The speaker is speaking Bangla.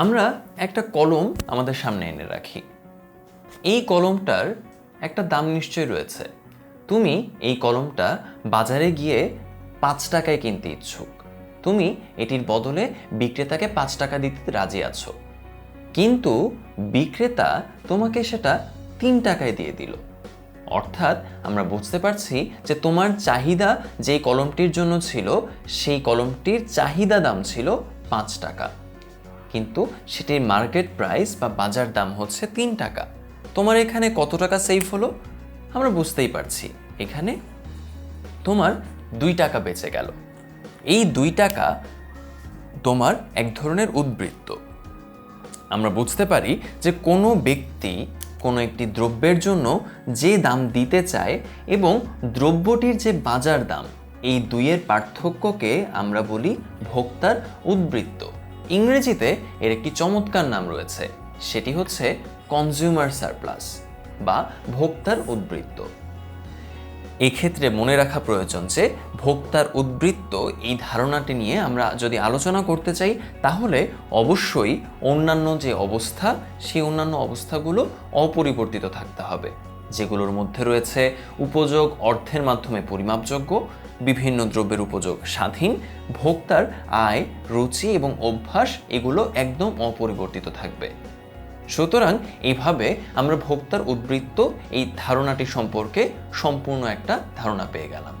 আমরা একটা কলম আমাদের সামনে এনে রাখি। এই কলমটার একটা দাম নিশ্চয় রয়েছে। তুমি এই কলমটা বাজারে গিয়ে পাঁচ টাকায় কিনতে ইচ্ছুক। তুমি এটির বদলে বিক্রেতাকে পাঁচ টাকা দিতে রাজি আছো। কিন্তু বিক্রেতা তোমাকে সেটা তিন টাকায় দিয়ে দিল। অর্থাৎ আমরা বুঝতে পারছি যে তোমার চাহিদা যেই কলমটির জন্য ছিল, সেই কলমটির চাহিদা দাম ছিল পাঁচ টাকা। কিন্তু সেটির মার্কেট প্রাইস বা বাজার দাম হচ্ছে তিন টাকা। তোমার এখানে কত টাকা সেভ হলো? আমরা বুঝতেই পারছি। এখানে তোমার দুই টাকা বেঁচে গেল। এই দুই টাকা তোমার এক ধরনের উদ্বৃত্ত। আমরা বুঝতে পারি যে কোনো ব্যক্তি কোনো একটি দ্রব্যের জন্য যে দাম দিতে চায় এবং দ্রব্যটির যে বাজার দাম, এই দুইয়ের পার্থক্যকে আমরা বলি ভোক্তার উদ্বৃত্ত। ইংরেজিতে এর একটি চমৎকার নাম রয়েছে। সেটি হচ্ছে কনজিউমার সারপ্লাস বা ভোক্তার উদ্বৃত্ত। এক্ষেত্রে মনে রাখা প্রয়োজন যে ভোক্তার উদ্বৃত্ত এই ধারণাটি নিয়ে আমরা যদি আলোচনা করতে চাই, তাহলে অবশ্যই অন্যান্য যে অবস্থা, সেই অন্যান্য অবস্থাগুলো অপরিবর্তিত থাকতে হবে। যেগুলোর মধ্যে রয়েছে উপযোগ, অর্থের মাধ্যমে পরিমাপযোগ্য বিভিন্ন দ্রব্যের উপযোগ। স্বাধীন, ভোক্তার আয়, রুচি এবং অভ্যাস এগুলো একদম অপরিবর্তিত থাকবে। সুতরাং এইভাবে আমরা ভোক্তার উদ্বৃত্ত এই ধারণাটি সম্পর্কে সম্পূর্ণ একটা ধারণা পেয়ে গেলাম।